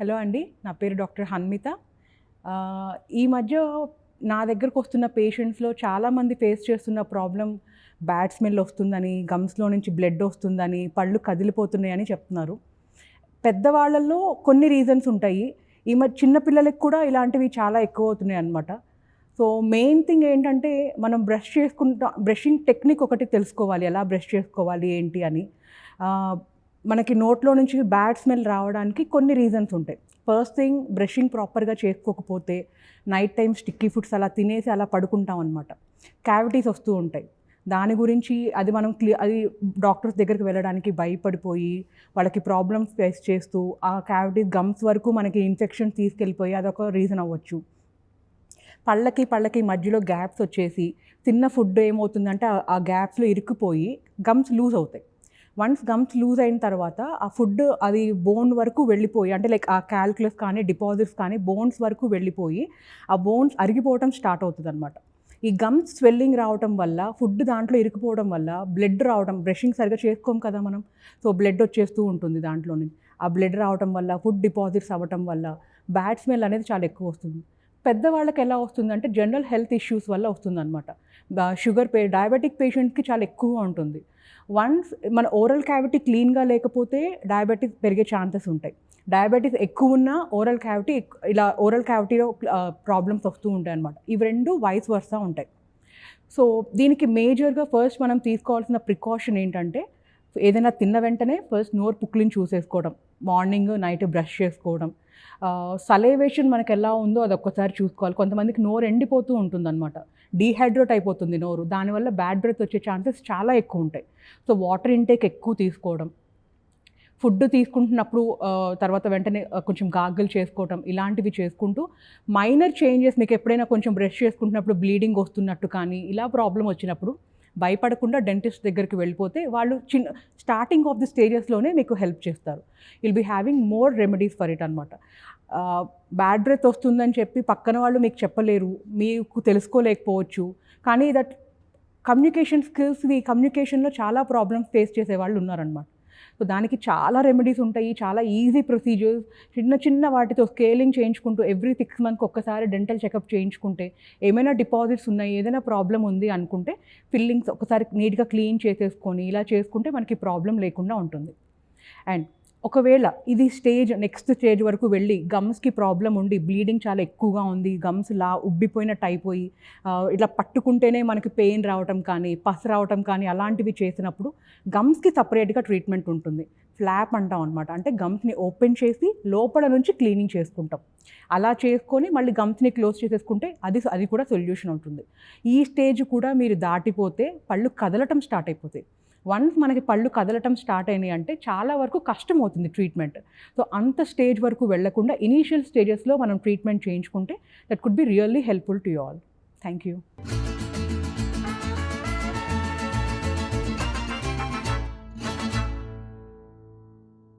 Hello అండి నా పేరు డాక్టర్ హన్మిత. ఈ మధ్య నా దగ్గరకు వస్తున్న పేషెంట్స్లో చాలామంది ఫేస్ చేస్తున్న ప్రాబ్లం బ్యాడ్ స్మెల్ వస్తుందని గమ్స్లో నుంచి బ్లడ్ వస్తుందని పళ్ళు కదిలిపోతున్నాయని చెప్తున్నారు. పెద్దవాళ్ళల్లో కొన్ని రీజన్స్ ఉంటాయి. ఈ మధ్య చిన్నపిల్లలకి కూడా ఇలాంటివి చాలా ఎక్కువ అవుతున్నాయి అన్నమాట. సో మెయిన్ థింగ్ ఏంటంటే మనం బ్రష్ చేసుకుంటా బ్రషింగ్ టెక్నిక్ ఒకటి తెలుసుకోవాలి. ఎలా బ్రష్ చేసుకోవాలి ఏంటి అని. మనకి నోట్లో నుంచి బ్యాడ్ స్మెల్ రావడానికి కొన్ని రీజన్స్ ఉంటాయి. ఫస్ట్ థింగ్ బ్రషింగ్ ప్రాపర్గా చేసుకోకపోతే నైట్ టైం స్టిక్కీ ఫుడ్స్ అలా తినేసి అలా పడుకుంటాం అనమాట క్యావిటీస్ వస్తూ ఉంటాయి. దాని గురించి అది మనం క్లి అది డాక్టర్స్ దగ్గరికి వెళ్ళడానికి భయపడిపోయి వాళ్ళకి ప్రాబ్లమ్స్ ఫేస్ చేస్తూ ఆ క్యావిటీస్ గమ్స్ వరకు మనకి ఇన్ఫెక్షన్ తీసుకెళ్ళిపోయి అదొక రీజన్ అవ్వచ్చు. పళ్ళకి పళ్ళకి మధ్యలో గ్యాప్స్ వచ్చేసి తిన్న ఫుడ్ ఏమవుతుందంటే ఆ- ఆ గ్యాప్స్లో ఇరుక్కుపోయి గమ్స్ లూజ్ అవుతాయి. వన్స్ గమ్స్ లూజ్ అయిన తర్వాత ఆ ఫుడ్ అది బోన్ వరకు వెళ్ళిపోయి అంటే లైక్ ఆ క్యాల్కులస్ కానీ డిపాజిట్స్ కానీ బోన్స్ వరకు వెళ్ళిపోయి ఆ బోన్స్ అరిగిపోవటం స్టార్ట్ అవుతుంది అనమాట ఈ గమ్స్ స్వెల్లింగ్ రావటం వల్ల ఫుడ్ దాంట్లో ఇరికిపోవడం వల్ల బ్లడ్ రావడం బ్రషింగ్ సరిగా చేసుకోం కదా మనం. సో బ్లడ్ వచ్చేస్తూ ఉంటుంది దాంట్లోని ఆ బ్లడ్ రావటం వల్ల ఫుడ్ డిపాజిట్స్ అవ్వటం వల్ల బ్యాడ్ స్మెల్ అనేది చాలా ఎక్కువ వస్తుంది. పెద్దవాళ్ళకి ఎలా వస్తుందంటే జనరల్ హెల్త్ ఇష్యూస్ వల్ల వస్తుందన్నమాట. షుగర్ పే డయాబెటిక్ పేషెంట్కి చాలా ఎక్కువగా ఉంటుంది. వన్స్ మన ఓరల్ క్యావిటీ క్లీన్గా లేకపోతే డయాబెటిస్ పెరిగే ఛాన్సెస్ ఉంటాయి. డయాబెటీస్ ఎక్కువ ఉన్న ఓరల్ క్యావిటీ ఇలా ఓరల్ క్యావిటీలో ప్రాబ్లమ్స్ వస్తూ ఉంటాయి అన్నమాట. ఇవి రెండు వైస్ వరుస ఉంటాయి. సో దీనికి మేజర్గా ఫస్ట్ మనం తీసుకోవాల్సిన ప్రికాషన్ ఏంటంటే ఏదైనా తిన్న వెంటనే ఫస్ట్ నోరు పుక్లిని చూసేసుకోవడం మార్నింగ్ నైట్ బ్రష్ చేసుకోవడం. సలేవేషన్ మనకి ఎలా ఉందో అది ఒక్కసారి చూసుకోవాలి. కొంతమందికి నోరు ఎండిపోతూ ఉంటుందన్నమాట. డీహైడ్రేట్ అయిపోతుంది నోరు. దానివల్ల బ్యాడ్ బ్రెత్ వచ్చే ఛాన్సెస్ చాలా ఎక్కువ ఉంటాయి. సో వాటర్ ఇంటేక్ ఎక్కువ తీసుకోవడం. ఫుడ్ తీసుకుంటున్నప్పుడు తర్వాత వెంటనే కొంచెం గాగులు చేసుకోవటం ఇలాంటివి చేసుకుంటూ మైనర్ చేంజెస్ మీకు ఎప్పుడైనా కొంచెం బ్రష్ చేసుకుంటున్నప్పుడు బ్లీడింగ్ వస్తున్నట్టు కానీ ఇలా ప్రాబ్లం వచ్చినప్పుడు భయపడకుండా డెంటిస్ట్ దగ్గరికి వెళ్ళిపోతే వాళ్ళు చిన్న స్టార్టింగ్ ఆఫ్ ది స్టేజెస్లోనే మీకు హెల్ప్ చేస్తారు. Will be having more remedies for it అనమాట బ్యాడ్ బ్రెత్ వస్తుందని చెప్పి పక్కన వాళ్ళు మీకు చెప్పలేరు మీకు తెలుసుకోలేకపోవచ్చు. కానీ దట్ కమ్యూనికేషన్ స్కిల్స్ ఈ కమ్యూనికేషన్లో చాలా ప్రాబ్లమ్స్ ఫేస్ చేసే వాళ్ళు ఉన్నారనమాట సో దానికి చాలా రెమెడీస్ ఉంటాయి చాలా ఈజీ ప్రొసీజర్స్ చిన్న చిన్న వాటితో స్కేలింగ్ చేయించుకుంటూ ఎవ్రీ సిక్స్ మంత్కి ఒక్కసారి డెంటల్ చెకప్ చేయించుకుంటే ఏమైనా డిపాజిట్స్ ఉన్నాయి ఏదైనా ప్రాబ్లం ఉంది అనుకుంటే ఫిల్లింగ్స్ ఒకసారి నీట్గా క్లీన్ చేసేసుకొని ఇలా చేసుకుంటే మనకి ప్రాబ్లం లేకుండా ఉంటుంది. అండ్ ఒకవేళ ఇది స్టేజ్ నెక్స్ట్ స్టేజ్ వరకు వెళ్ళి గమ్స్కి ప్రాబ్లం ఉండి బ్లీడింగ్ చాలా ఎక్కువగా ఉంది గమ్స్ లా ఉబ్బిపోయినట్టు అయిపోయి ఇట్లా పట్టుకుంటేనే మనకి పెయిన్ రావటం కానీ పస్ రావటం కానీ అలాంటివి చేసినప్పుడు గమ్స్కి సపరేట్గా ట్రీట్మెంట్ ఉంటుంది. ఫ్లాప్ అంటాం అనమాట అంటే గమ్స్ని ఓపెన్ చేసి లోపల నుంచి క్లీనింగ్ చేసుకుంటాం. అలా చేసుకొని మళ్ళీ గమ్స్ని క్లోజ్ చేసేసుకుంటే అది అది కూడా సొల్యూషన్ ఉంటుంది ఈ స్టేజ్ కూడా మీరు దాటిపోతే పళ్ళు కదలటం స్టార్ట్ అయిపోతాయి. వన్స్ మనకి పళ్ళు కదలటం స్టార్ట్ అయినాయి అంటే చాలా వరకు కష్టం అవుతుంది ట్రీట్మెంట్. సో అంత స్టేజ్ వరకు వెళ్ళకుండా ఇనీషియల్ స్టేజెస్లో మనం ట్రీట్మెంట్ చేయించుకుంటే that could be really helpful to you all. Thank you